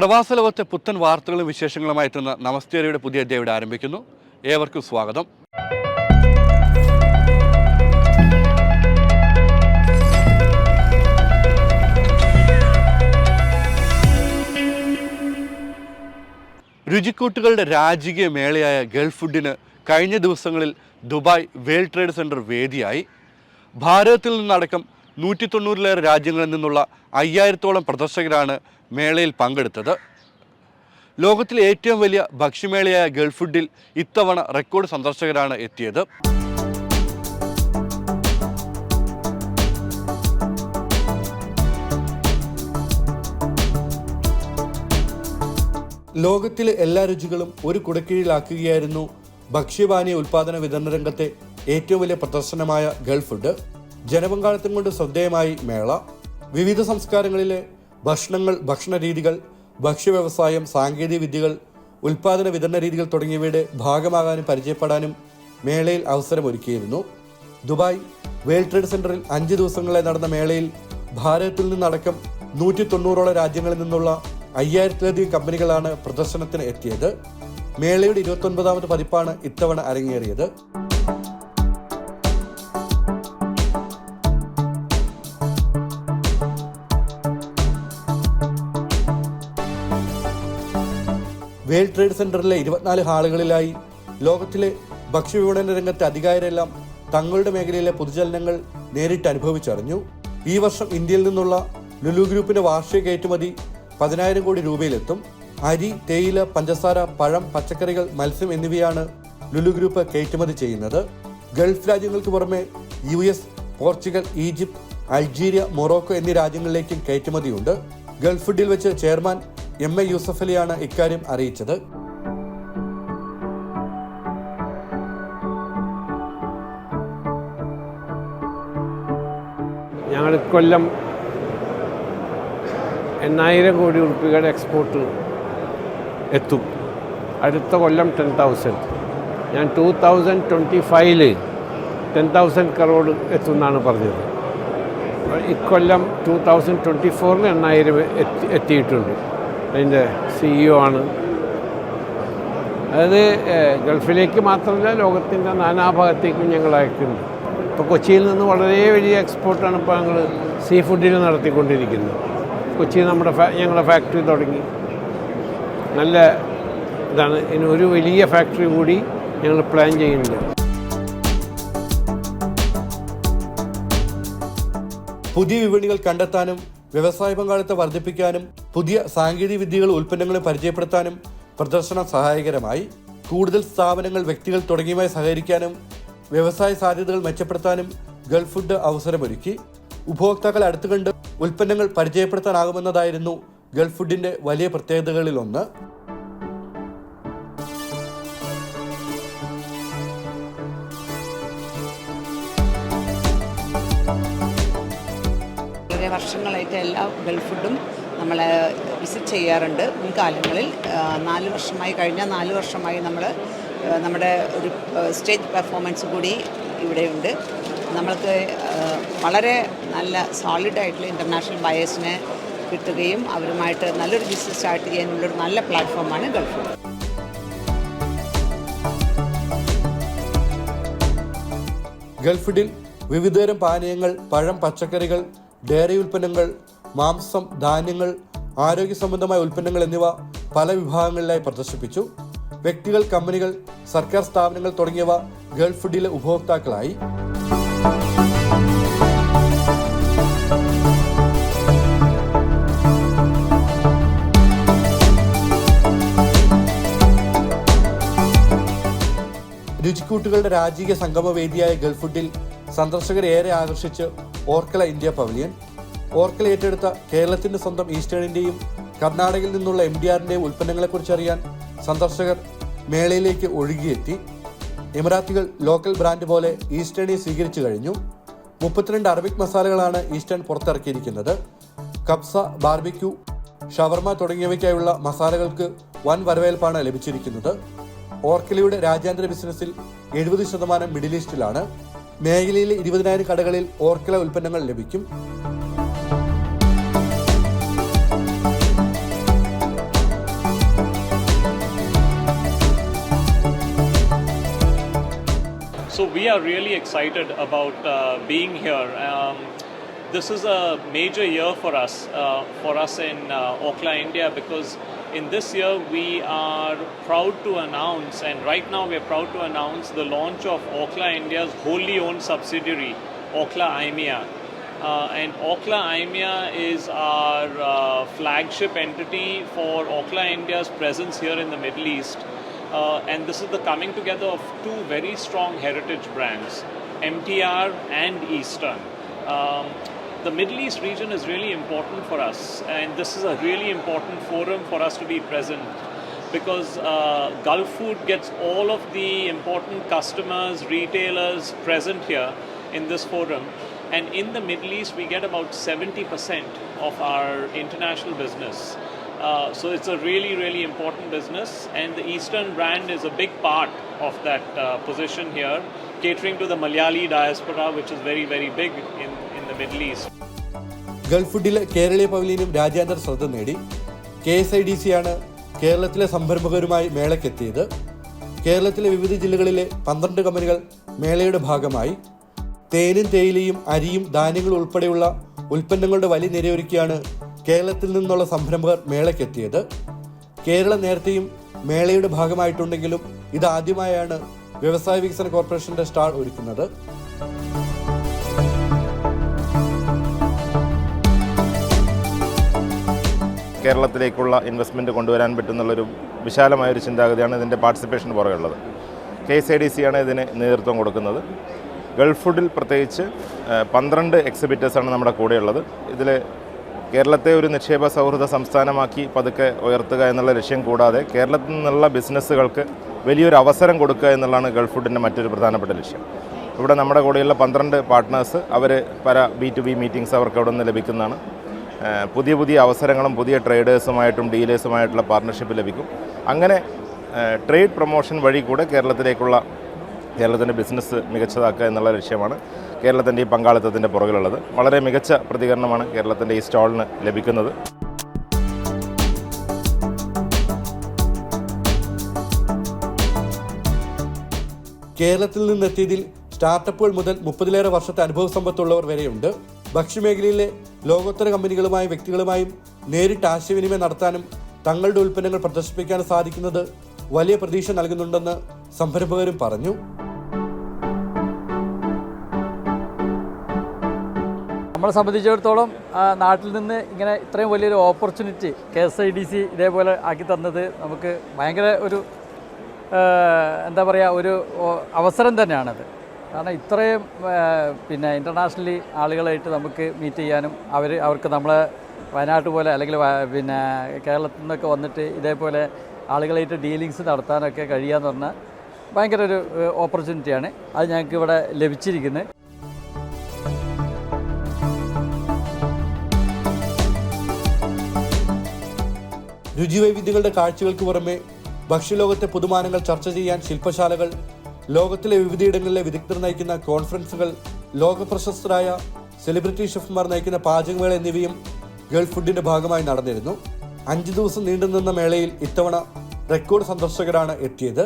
പ്രവാസ ലോകത്തെ പുത്തൻ വാർത്തകളും വിശേഷങ്ങളുമായി എത്തുന്ന നമസ്തേരിയുടെ പുതിയ അധ്യായം ഇവിടെ ആരംഭിക്കുന്നു. ഏവർക്കും സ്വാഗതം. രുചിക്കൂട്ടുകളുടെ രാജകീയ മേളയായ ഗൾഫ് ഫുഡിന് കഴിഞ്ഞ ദിവസങ്ങളിൽ ദുബായ് വേൾഡ് ട്രേഡ് സെന്റർ വേദിയായി. ഭാരതത്തിൽ നിന്നടക്കം നൂറ്റി തൊണ്ണൂറിലേറെ രാജ്യങ്ങളിൽ നിന്നുള്ള അയ്യായിരത്തോളം പ്രദർശകരാണ് മേളയിൽ പങ്കെടുത്തത്. ലോകത്തിലെ ഏറ്റവും വലിയ ഭക്ഷ്യമേളയായ ഗൾഫ് ഫുഡിൽ ഇത്തവണ റെക്കോർഡ് സന്ദർശകരാണ് എത്തിയത്. ലോകത്തിലെ എല്ലാ രുചികളും ഒരു കുടക്കീഴിലാക്കുകയായിരുന്നു ഭക്ഷ്യപാനീയ ഉൽപാദന വിതരണ രംഗത്തെ ഏറ്റവും വലിയ പ്രദർശനമായ ഗൾഫ് ഫുഡ് ജനപങ്കാളിത്തം കൊണ്ട് ശ്രദ്ധേയമായി മേള. വിവിധ സംസ്കാരങ്ങളിലെ ഭക്ഷണങ്ങൾ ഭക്ഷണ രീതികൾ ഭക്ഷ്യവ്യവസായം സാങ്കേതിക വിദ്യകൾ ഉൽപാദന വിതരണ രീതികൾ തുടങ്ങിയവയുടെ ഭാഗമാകാനും പരിചയപ്പെടാനും മേളയിൽ അവസരമൊരുക്കിയിരുന്നു. ദുബായ് വേൾഡ് ട്രേഡ് സെന്ററിൽ അഞ്ച് ദിവസങ്ങളിലായി നടന്ന മേളയിൽ ഭാരതത്തിൽ നിന്നടക്കം നൂറ്റി തൊണ്ണൂറോളം രാജ്യങ്ങളിൽ നിന്നുള്ള അയ്യായിരത്തിലധികം കമ്പനികളാണ് പ്രദർശനത്തിന് എത്തിയത്. മേളയുടെ ഇരുപത്തൊൻപതാമത് പതിപ്പാണ് ഇത്തവണ അരങ്ങേറിയത്. വേൾഡ് ട്രേഡ് സെന്ററിലെ ഇരുപത്തിനാല് ഹാളുകളിലായി ലോകത്തിലെ ഭക്ഷ്യവിപണന രംഗത്തെ അധികാരമെല്ലാം തങ്ങളുടെ മേഖലയിലെ പൊതുചലനങ്ങൾ നേരിട്ട് അനുഭവിച്ചറിഞ്ഞു. ഈ വർഷം ഇന്ത്യയിൽ നിന്നുള്ള ലുലു ഗ്രൂപ്പിന്റെ വാർഷിക കയറ്റുമതി പതിനായിരം കോടി രൂപയിലെത്തും. അരി തേയില പഞ്ചസാര പഴം പച്ചക്കറികൾ മത്സ്യം എന്നിവയാണ് ലുലു ഗ്രൂപ്പ് കയറ്റുമതി ചെയ്യുന്നത്. ഗൾഫ് രാജ്യങ്ങൾക്ക് പുറമെ U S Portugal Egypt Algeria Morocco എന്നീ രാജ്യങ്ങളിലേക്കും കയറ്റുമതിയുണ്ട്. ഗൾഫ് ഡിൽ വെച്ച് ചെയർമാൻ എം എ യൂസഫ് അലിയാണ് ഇക്കാര്യം അറിയിച്ചത്. ഞങ്ങൾ കൊല്ലം എണ്ണായിരം കോടി ഉറുപ്പികയുടെ എക്സ്പോർട്ട് എത്തും. അടുത്ത കൊല്ലം ടെൻ തൗസൻഡ് ഞാൻ ടു തൗസൻഡ് ട്വന്റി ഫൈവിൽ ടെൻ തൗസൻഡ് കറോഡ് എത്തും എന്നാണ് പറഞ്ഞത്. ഇക്കൊല്ലം ടു തൗസൻഡ് ട്വന്റി ഫോറിൽ എണ്ണായിരം എത്തി എത്തിയിട്ടുണ്ട്. അതിന്റെ സിഇഒ ആണ്. അതായത് ഗൾഫിലേക്ക് മാത്രമല്ല ലോകത്തിന്റെ നാനാഭാഗത്തേക്കും ഞങ്ങൾ അയക്കുന്നു. ഇപ്പോൾ കൊച്ചിയിൽ നിന്ന് വളരെ വലിയ എക്സ്പോർട്ടാണ് ഇപ്പോൾ ഞങ്ങൾ സീ ഫുഡിൽ നടത്തിക്കൊണ്ടിരിക്കുന്നത്. കൊച്ചിയിൽ നമ്മുടെ ഞങ്ങളുടെ ഫാക്ടറി തുടങ്ങി. നല്ല ഇതാണ്. ഇനി ഒരു വലിയ ഫാക്ടറി കൂടി ഞങ്ങൾ പ്ലാൻ ചെയ്യുന്നുണ്ട്. പുതിയ വിപണികൾ കണ്ടെത്താനും വ്യവസായ പങ്കാളിത്തം വർദ്ധിപ്പിക്കാനും പുതിയ സാങ്കേതിക വിദ്യകളും ഉൽപ്പന്നങ്ങളെ പരിചയപ്പെടുത്താനും പ്രദർശനം സഹായകരമായി കൂടുതൽ സ്ഥാപനങ്ങൾ വ്യക്തികൾ തുടങ്ങിയവയെ സഹകരിക്കാനും വ്യവസായ സാധ്യതകൾ മെച്ചപ്പെടുത്താനും ഗൾഫ് ഫുഡ് അവസരമൊരുക്കി ഉപഭോക്താക്കളെ അടുത്തുകണ്ട് ഉൽപ്പന്നങ്ങൾ പരിചയപ്പെടുത്താനാകുമെന്നതായിരുന്നു ഗൾഫ് ഫുഡിന്റെ വലിയ പ്രത്യേകതകളിലൊന്ന്. ഒന്ന് വർഷങ്ങളായിട്ട് എല്ലാ ഗൾഫ് ഫുഡും നമ്മൾ വിസിറ്റ് ചെയ്യാറുണ്ട്. മുൻകാലങ്ങളിൽ നാല് വർഷമായി കഴിഞ്ഞ നാല് വർഷമായി നമ്മൾ നമ്മുടെ ഒരു സ്റ്റേജ് പെർഫോമൻസ് കൂടി ഇവിടെയുണ്ട്. നമ്മൾക്ക് വളരെ നല്ല സോളിഡായിട്ടുള്ള ഇന്റർനാഷണൽ ബയേഴ്സിനെ കിട്ടുകയും അവരുമായിട്ട് നല്ലൊരു ബിസിനസ് സ്റ്റാർട്ട് ചെയ്യാനുള്ളൊരു നല്ല പ്ലാറ്റ്ഫോമാണ് ഗൾഫ് ഗൾഫിഡിൽ വിവിധതരം പാനീയങ്ങൾ പഴം പച്ചക്കറികൾ ഡയറി ഉൽപ്പന്നങ്ങൾ മാംസം ധാന്യങ്ങൾ ആരോഗ്യ സംബന്ധമായ ഉൽപ്പന്നങ്ങൾ എന്നിവ പല വിഭാഗങ്ങളിലായി പ്രദർശിപ്പിച്ചു. വ്യക്തികൾ കമ്പനികൾ സർക്കാർ സ്ഥാപനങ്ങൾ തുടങ്ങിയവ ഗൾഫ് ഫുഡിലെ ഉപഭോക്താക്കളായി. രുചിക്കൂട്ടുകളുടെ രാജകീയ സംഗമവേദിയായ ഗൾഫ് ഫുഡിൽ സന്ദർശകരെ ഏറെ ആകർഷിച്ച് ഓർക്കല ഇന്ത്യ പവലിയൻ. ഓർക്കല ഏറ്റെടുത്ത കേരളത്തിന്റെ സ്വന്തം ഈസ്റ്റേണിന്റെയും കർണാടകയിൽ നിന്നുള്ള എം ഡി ആറിന്റെയും ഉൽപ്പന്നങ്ങളെക്കുറിച്ച് അറിയാൻ സന്ദർശകർ മേളയിലേക്ക് ഒഴുകിയെത്തി. എമിറാത്തികൾ ലോക്കൽ ബ്രാൻഡ് പോലെ ഈസ്റ്റേണി സ്വീകരിച്ചു കഴിഞ്ഞു. മുപ്പത്തിരണ്ട് അറബിക് മസാലകളാണ് ഈസ്റ്റേൺ പുറത്തിറക്കിയിരിക്കുന്നത്. കബ്സ ബാർബിക്യൂ ഷവർമ തുടങ്ങിയവയ്ക്കായുള്ള മസാലകൾക്ക് വൻ വരവേൽപ്പാണ് ലഭിച്ചിരിക്കുന്നത്. ഓർക്കിലയുടെ രാജ്യാന്തര ബിസിനസ്സിൽ എഴുപത് ശതമാനം മിഡിൽ ഈസ്റ്റിലാണ്. മേഖലയിലെ ഇരുപതിനായിരം കടകളിൽ ഓർക്കില ഉൽപ്പന്നങ്ങൾ ലഭിക്കും. So we are really excited about uh, being here. Um, this is a major year for us, uh, for us in uh, Okla, India, because in this year we are proud to announce, and right now we are proud to announce the launch of Okla India's wholly owned subsidiary, Okla IMEA. Uh, and Okla IMEA is our uh, flagship entity for Okla India's presence here in the Middle East. Uh, and this is the coming together of two very strong heritage brands, MTR and Eastern. Um, the Middle East region is really important for us, and this is a really important forum for us to be present because uh, Gulf Food gets all of the important customers, retailers present here in this forum. And in the Middle East, we get about 70% of our international business. Uh, so it's a really, really important business, and the Eastern brand is a big part of that uh, position here, catering to the Malayali diaspora, which is very, very big in, in the Middle East. Gulf ഫുഡിലെ കേരളീയ പവലിയനും രാജ്യാന്തര ശ്രദ്ധ നേടി K S I D C ആണ് കേരളത്തിലെ സംരംഭകരുമായി മേളയ്ക്കെത്തിയത് കേരളത്തിലെ വിവിധ ജില്ലകളിലെ പന്ത്രണ്ട് കമ്പനികൾ മേളയുടെ ഭാഗമായി തേനും തേയിലയും അരിയും ധാന്യങ്ങളും ഉൾപ്പെടെയുള്ള ഉൽപ്പന്നങ്ങളുടെ വലിയ നിരയൊരുക്കിയാണ് കേരളത്തിൽ നിന്നുള്ള സംരംഭകർ മേളയ്ക്കെത്തിയത്. കേരളം നേരത്തെയും മേളയുടെ ഭാഗമായിട്ടുണ്ടെങ്കിലും ഇതാദ്യമായാണ് വ്യവസായ വികസന കോർപ്പറേഷന്റെ സ്റ്റാൾ ഒരുക്കുന്നത്. കേരളത്തിലേക്കുള്ള ഇൻവെസ്റ്റ്മെന്റ് കൊണ്ടുവരാൻ പറ്റുന്നുള്ളൊരു വിശാലമായൊരു ചിന്താഗതിയാണ് ഇതിന്റെ പാർട്ടിസിപ്പേഷന് പുറകെയുള്ളത് കെ എസ് ഐ ഡി സിയാണ് ഇതിന് നേതൃത്വം കൊടുക്കുന്നത്. ഗൾഫ് ഫുഡിൽ പ്രത്യേകിച്ച് പന്ത്രണ്ട് എക്സിബിറ്റേഴ്സാണ് നമ്മുടെ കൂടെയുള്ളത്. ഇതിൽ കേരളത്തെ ഒരു നിക്ഷേപ സൗഹൃദ സംസ്ഥാനമാക്കി പതുക്കെ ഉയർത്തുക എന്നുള്ള ലക്ഷ്യം കൂടാതെ കേരളത്തിൽ നിന്നുള്ള ബിസിനസ്സുകൾക്ക് വലിയൊരു അവസരം കൊടുക്കുക എന്നുള്ളതാണ് ഗൾഫ് ഫുഡിന്റെ മറ്റൊരു പ്രധാനപ്പെട്ട ലക്ഷ്യം. ഇവിടെ നമ്മുടെ കൂടെയുള്ള പന്ത്രണ്ട് പാർട്ട്നേഴ്സ് അവർ പല ബി ടു ബി മീറ്റിംഗ്സ് അവർക്ക് അവിടെ നിന്ന് ലഭിക്കുന്നതാണ്. പുതിയ പുതിയ അവസരങ്ങളും പുതിയ ട്രേഡേഴ്സുമായിട്ടും ഡീലേഴ്സുമായിട്ടുള്ള പാർട്ണർഷിപ്പ് ലഭിക്കും. അങ്ങനെ ട്രേഡ് പ്രൊമോഷൻ വഴി കൂടെ കേരളത്തിലേക്കുള്ള കേരളത്തിന്റെ ബിസിനസ് മികച്ചതാക്കുക എന്നുള്ള ലക്ഷ്യമാണ് കേരളത്തിന്റെ ഈ പങ്കാളിത്തത്തിന്റെ പുറകിലുള്ളത്. വളരെ മികച്ച പ്രതികരണമാണ് കേരളത്തിന്റെ ഈ സ്റ്റാളിന് ലഭിക്കുന്നത്. കേരളത്തിൽ നിന്നെത്തിയതിൽ സ്റ്റാർട്ടപ്പുകൾ മുതൽ മുപ്പതിലേറെ വർഷത്തെ അനുഭവ സമ്പത്തുള്ളവർ വരെയുണ്ട്. ഭക്ഷ്യമേഖലയിലെ ലോകോത്തര കമ്പനികളുമായും വ്യക്തികളുമായും നേരിട്ട് ആശയവിനിമയം നടത്താനും തങ്ങളുടെ ഉൽപ്പന്നങ്ങൾ പ്രദർശിപ്പിക്കാനും സാധിക്കുന്നത് വലിയ പ്രതീക്ഷ നൽകുന്നുണ്ടെന്ന് സംരംഭകരും പറഞ്ഞു. നമ്മളെ സംബന്ധിച്ചിടത്തോളം നാട്ടിൽ നിന്ന് ഇങ്ങനെ ഇത്രയും വലിയൊരു opportunity K S I D C ഇതേപോലെ ആക്കി തന്നത് നമുക്ക് ഭയങ്കര ഒരു എന്താ പറയുക ഒരു അവസരം തന്നെയാണത്. കാരണം ഇത്രയും പിന്നെ ഇന്റർനാഷണലി ആളുകളായിട്ട് നമുക്ക് മീറ്റ് ചെയ്യാനും അവർ അവർക്ക് നമ്മളെ വയനാട്ട് പോലെ അല്ലെങ്കിൽ പിന്നെ കേരളത്തിൽ നിന്നൊക്കെ വന്നിട്ട് ഇതേപോലെ ആളുകളായിട്ട് ഡീലിങ്സ് നടത്താനൊക്കെ കഴിയുക എന്ന് പറഞ്ഞാൽ ഭയങ്കര ഒരു ഓപ്പർച്യൂണിറ്റിയാണ് അത് ഞങ്ങൾക്ക് ഇവിടെ ലഭിച്ചിരിക്കുന്നത് രുചിവൈവിധ്യങ്ങളുടെ കാഴ്ചകൾക്ക് പുറമെ ഭക്ഷ്യലോകത്തെ പുതുമാനങ്ങൾ ചർച്ച ചെയ്യാൻ ശില്പശാലകൾ ലോകത്തിലെ വിവിധയിടങ്ങളിലെ വിദഗ്ധർ നയിക്കുന്ന കോൺഫറൻസുകൾ ലോകപ്രശസ്തരായ സെലിബ്രിറ്റി ഷെഫ്മാർ നയിക്കുന്ന പാചകമേള എന്നിവയും ഗൾഫ് ഫുഡിന്റെ ഭാഗമായി നടന്നിരുന്നു. അഞ്ചു ദിവസം നീണ്ടുനിന്ന മേളയിൽ ഇത്തവണ റെക്കോർഡ് സന്ദർശകരാണ് എത്തിയത്.